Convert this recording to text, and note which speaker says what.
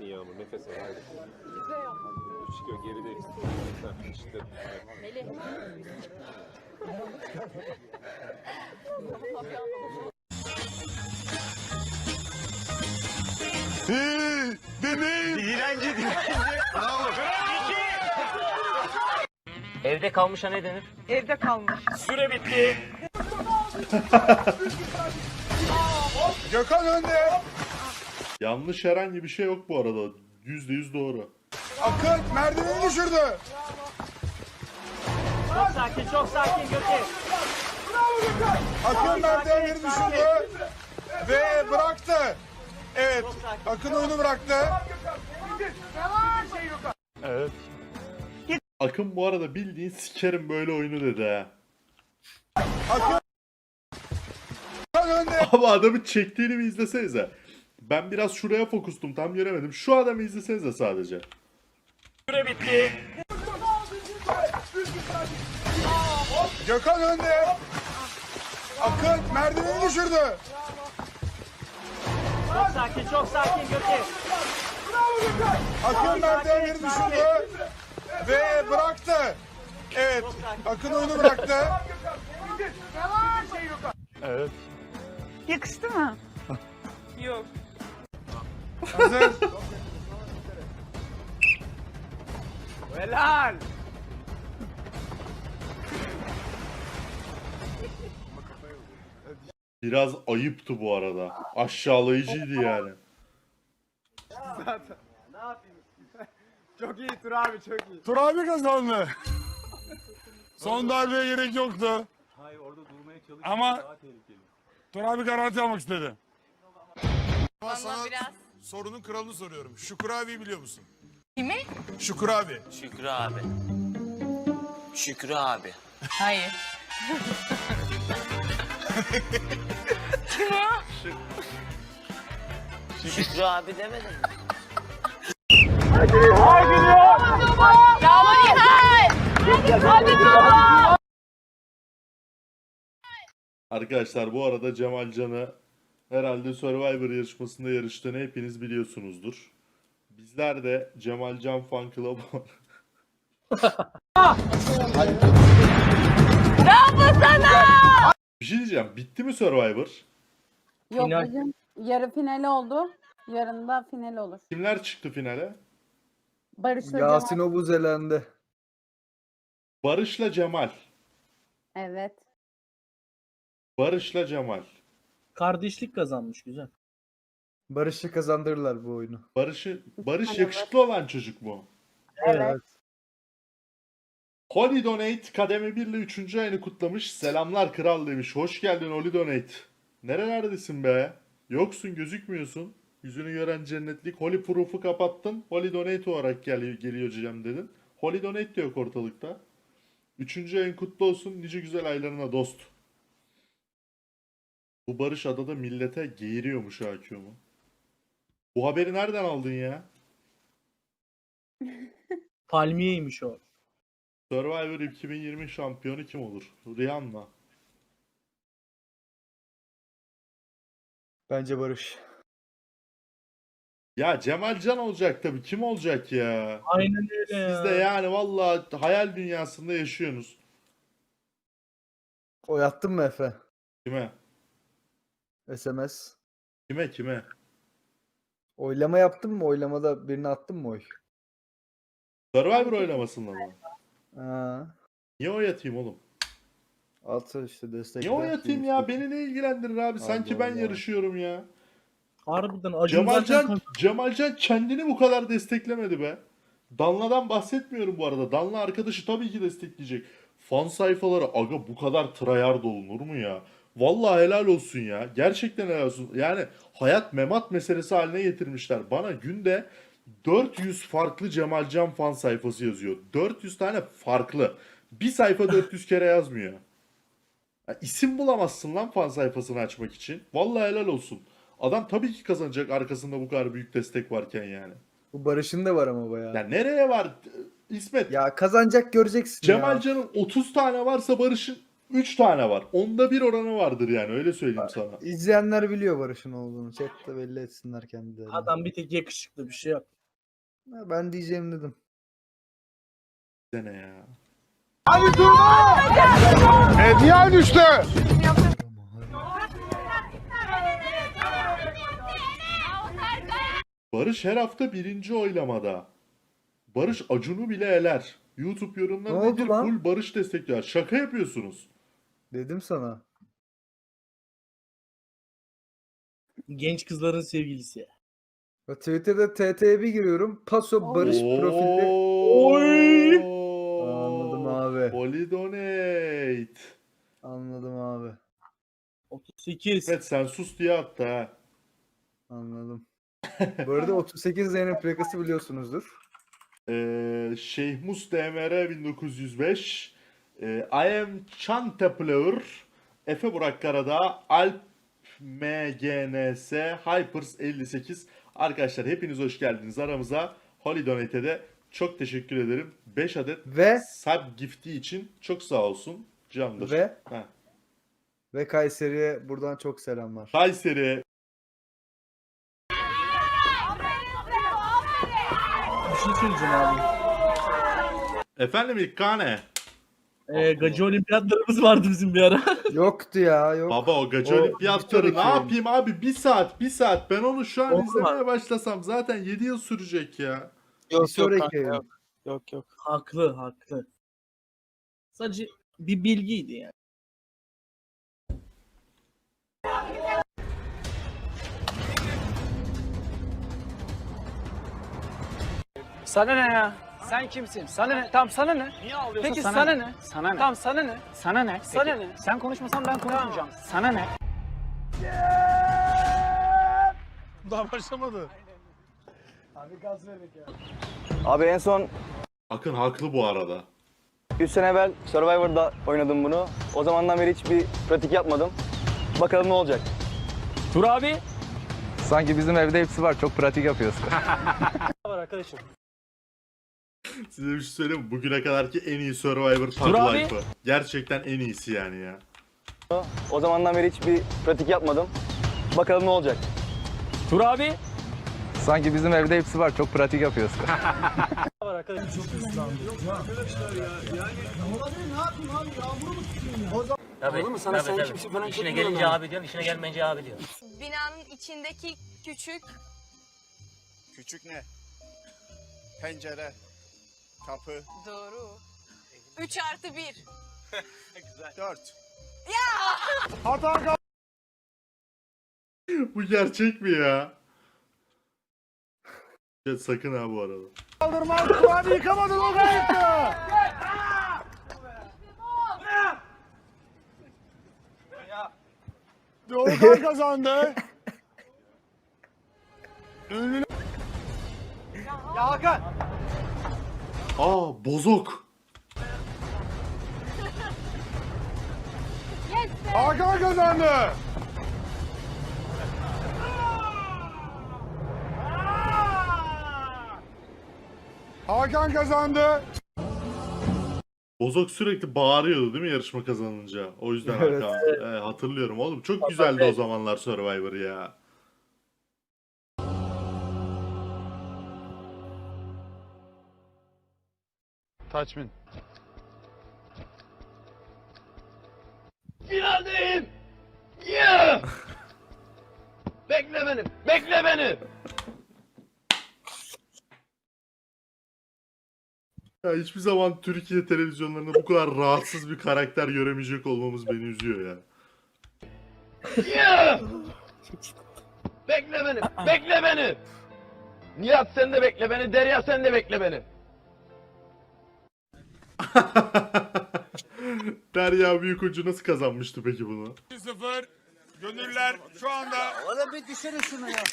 Speaker 1: Yağmur nefes al haydi. Çıkıyor geride. Heh, işte.
Speaker 2: Evde kalmışa ne denir?
Speaker 3: Evde kalmış.
Speaker 2: Süre bitti.
Speaker 4: Gökhan önde.
Speaker 5: Yanlış herhangi bir şey yok bu arada. Yüzde yüz doğru.
Speaker 4: Akın merdiveni düşürdü.
Speaker 2: Çok sakin, çok sakin Gökhan.
Speaker 4: Akın merdivenleri düşürdü. Ve bıraktı. Evet. Akın oyunu bıraktı.
Speaker 5: Evet. Akın bu arada bildiğin sikerim böyle oyunu dedi ha.
Speaker 4: Akın.
Speaker 5: Abi adamın çektiğini bir izlesenize. Ben biraz şuraya fokustum tam göremedim. Şu adamı izlesenize sadece.
Speaker 2: Süre bitti.
Speaker 4: Gökhan önde. Akın merdiveni düşürdü.
Speaker 2: Çok sakin, çok sakin Gökhan.
Speaker 4: Akın merdivenleri düşürdü. Ve bıraktı. Evet. Akın oyunu bıraktı.
Speaker 5: Evet.
Speaker 3: Yakıştı mı? Yok.
Speaker 4: Hazır.
Speaker 2: Helal.
Speaker 5: Biraz ayıptı bu arada. Aşağılayıcıydı yani.
Speaker 6: Çok iyi Tur abi çok iyi.
Speaker 4: Tur abi kazandı. Son darbeye gerek yoktu.
Speaker 1: Hayır orada durmaya çalış.
Speaker 4: Ama-
Speaker 1: Daha tehlikeli.
Speaker 4: Tur abi garanti almak istedi. Ama sana
Speaker 3: biraz.
Speaker 4: sorunun kralını soruyorum. Şükrü abiyi biliyor musun?
Speaker 3: Kimi?
Speaker 4: Şükrü abi.
Speaker 2: Şükrü abi. Şükrü abi.
Speaker 3: Hayır. Kim o?
Speaker 2: Şükrü abi demedin mi?
Speaker 3: Bravo Nihal! Hadi bravo!
Speaker 5: Arkadaşlar bu arada Cemal Can'ı herhalde Survivor yarışmasında yarıştığını hepiniz biliyorsunuzdur. Bizler de Cemal Can Fan Club
Speaker 3: Bravo sana!
Speaker 5: Bir şey diyeceğim. Bitti mi Survivor?
Speaker 7: Yok
Speaker 2: Final.
Speaker 7: bugün yarı finali oldu. Yarın da final olur.
Speaker 5: Kimler çıktı finale?
Speaker 7: Barış'la
Speaker 6: Yasin
Speaker 7: Cemal.
Speaker 6: Obuz elendi.
Speaker 5: Barış'la Cemal.
Speaker 7: Evet.
Speaker 5: Barış'la Cemal.
Speaker 8: Kardeşlik kazanmış güzel.
Speaker 6: Barış'ı kazandırırlar bu oyunu.
Speaker 5: Barış'ı Barış yakışıklı olan çocuk mu?
Speaker 7: Evet.
Speaker 5: Holy Donate kademe 1 ile 3. ayını kutlamış. Selamlar kral demiş. Hoş geldin Holy Donate. Nerelerdesin be? Yoksun gözükmüyorsun. Yüzünü gören cennetlik. Holy Proof'u kapattın. Holy Donate olarak gel geliyor Cem dedin. Holy Donate de yok ortalıkta. 3. ayın kutlu olsun. Nice güzel aylarına dost. Bu Barış adada millete geğiriyormuş mu? Bu haberi nereden aldın ya?
Speaker 8: Palmiyeymiş o.
Speaker 5: Survivor 2020 şampiyonu kim olur? Rihanna.
Speaker 6: Bence Barış.
Speaker 5: Ya Cemal Can olacak tabii. Kim olacak ya?
Speaker 8: Aynen öyle ya.
Speaker 5: Siz de yani vallahi hayal dünyasında yaşıyorsunuz.
Speaker 6: Oy attın mı Efe?
Speaker 5: Kime?
Speaker 6: SMS.
Speaker 5: Kime kime?
Speaker 6: Oylama yaptın mı? Oylamada birini attın mı oy?
Speaker 5: Survivor oylamasında mı?
Speaker 6: Ha.
Speaker 5: Niye oy atayım oğlum?
Speaker 6: At işte destek.
Speaker 5: Niye oy atayım ya? Beni ne ilgilendirir abi? Sanki ben
Speaker 6: Allah.
Speaker 5: yarışıyorum ya.
Speaker 8: Harbiden Acun
Speaker 5: Cemal
Speaker 8: zaten
Speaker 5: Can, Cemal Can kendini bu kadar desteklemedi be. Danla'dan bahsetmiyorum bu arada. Danla arkadaşı tabii ki destekleyecek. Fan sayfaları aga bu kadar tryhard olunur mu ya? Vallahi helal olsun ya. Gerçekten helal olsun. Yani hayat memat meselesi haline getirmişler. Bana günde 400 farklı Cemal Can fan sayfası yazıyor. 400 tane farklı. Bir sayfa 400 kere yazmıyor. Ya isim bulamazsın lan fan sayfasını açmak için. Vallahi helal olsun. Adam tabii ki kazanacak arkasında bu kadar büyük destek varken yani.
Speaker 6: Bu Barış'ın da var ama bayağı.
Speaker 5: Ya nereye var İsmet?
Speaker 6: Ya kazanacak göreceksin
Speaker 5: Cemal
Speaker 6: ya.
Speaker 5: Can'ın 30 tane varsa Barış'ın 3 tane var. Onda bir oranı vardır yani öyle söyleyeyim sana.
Speaker 6: İzleyenler biliyor Barış'ın olduğunu. Chat'te belli etsinler kendilerini.
Speaker 8: Adam bir tek yakışıklı bir şey yok.
Speaker 6: Ha, Ben diyeceğim dedim.
Speaker 5: Sene ya. Barış her hafta birinci oylamada. Barış Acun'u bile eler. YouTube
Speaker 6: Ne
Speaker 5: yorumlarında
Speaker 6: oldu
Speaker 5: bir
Speaker 6: lan?
Speaker 5: full Barış destekliyor. Şaka yapıyorsunuz.
Speaker 6: Dedim sana.
Speaker 8: Genç kızların sevgilisi.
Speaker 6: Twitter'da TT'ye bir giriyorum. Paso Barış profilli.
Speaker 5: Oy.
Speaker 6: Anladım abi.
Speaker 5: Polydonate.
Speaker 6: Anladım abi.
Speaker 8: 38.
Speaker 5: Evet sen sus diye attı ha.
Speaker 6: Anladım. Bu arada 38 Zeynep plakası biliyorsunuzdur.
Speaker 5: Ee, Şeyh Mus DMR 1905. Ee, I am Chantepler. Efe Burak Karadağ. Alp MGNS. Hypers 58. Arkadaşlar hepiniz hoş geldiniz aramıza. Holy Donate'de çok teşekkür ederim. 5 adet
Speaker 6: Ve
Speaker 5: sub gifti için çok sağ olsun. Candır.
Speaker 6: ve
Speaker 5: Heh.
Speaker 6: ve Kayseri'ye buradan çok selamlar.
Speaker 5: Kayseri
Speaker 8: Bir şey söyleyeceğim abi.
Speaker 5: Efendim İlkane.
Speaker 8: Ee, gacı olimpiyatlarımız vardı bizim bir ara.
Speaker 6: Yoktu ya yok.
Speaker 5: Baba o gacı
Speaker 6: O
Speaker 5: olimpiyatları ne yapayım abi bir saat bir saat ben onu şu an
Speaker 8: Oldu
Speaker 5: izlemeye başlasam zaten 7 yıl sürecek ya.
Speaker 6: bir sonraki yayın.
Speaker 1: Yok yok.
Speaker 8: haklı haklı. Sadece bir bilgiydi yani.
Speaker 9: Sana ne ya? Sen kimsin? Sana ne? Tamam sana ne?
Speaker 2: Niye ağlıyorsun?
Speaker 9: Peki sana, ne?
Speaker 2: Sana ne?
Speaker 9: Tamam sana ne?
Speaker 2: Sana ne?
Speaker 9: Sana
Speaker 2: Peki,
Speaker 9: ne?
Speaker 2: Sen konuşmasan ben konuşmayacağım. Sana ne?
Speaker 4: Daha başlamadı.
Speaker 10: Abi en son
Speaker 5: Akın haklı bu arada.
Speaker 10: 3 sene evvel Survivor'da oynadım bunu. O zamandan beri hiçbir pratik yapmadım. Bakalım ne olacak.
Speaker 9: Tur abi.
Speaker 10: Sanki bizim evde hepsi var. Çok pratik yapıyoruz.
Speaker 9: var arkadaşım.
Speaker 5: Size bir şey söyleyeyim mi? Bugüne kadarki en iyi Survivor Tag
Speaker 9: Dur abi.
Speaker 5: Life'ı. Gerçekten en iyisi yani ya.
Speaker 10: O zamandan beri hiçbir pratik yapmadım. Bakalım ne olacak.
Speaker 9: Tur abi.
Speaker 10: Sanki bizim evde hepsi var. Çok pratik yapıyoruz.
Speaker 9: var arkadaşım. Anladın mı? Sana sen kimsin falan
Speaker 2: İşine gelince abi diyorsun, işine gelmeyince abi diyor.
Speaker 3: Binanın içindeki küçük
Speaker 4: Küçük ne? Pencere, kapı,
Speaker 3: doğru. 3 artı 1.
Speaker 4: dört.
Speaker 5: bu gerçek mi ya? Ya sakın ha bu arada.
Speaker 4: Kaldırmaz, kulağını yıkamadın o kayıttı. Doğukan kazandı. Ünlü
Speaker 5: Aa bozok.
Speaker 4: Hakan kazandı. Hakan kazandı.
Speaker 5: Bozok sürekli bağırıyordu değil mi yarışma kazanınca? O yüzden
Speaker 6: Evet.
Speaker 5: Hakan. Evet, hatırlıyorum oğlum. Çok güzeldi o zamanlar Survivor ya.
Speaker 4: Taçmin.
Speaker 2: Finaldeyim! Yeah! Bekle beni, bekle beni!
Speaker 5: Ya hiçbir zaman Türkiye televizyonlarında bu kadar rahatsız bir karakter göremeyecek olmamız beni üzüyor ya.
Speaker 2: Yeah! Bekle beni, bekle beni! Nihat sen de bekle beni, Derya sen de bekle beni.
Speaker 5: Derya Büyükuncu nasıl kazanmıştı peki bunu?
Speaker 4: 0 Gönüller şu anda
Speaker 9: Oğlum bir düşürün şunu ya.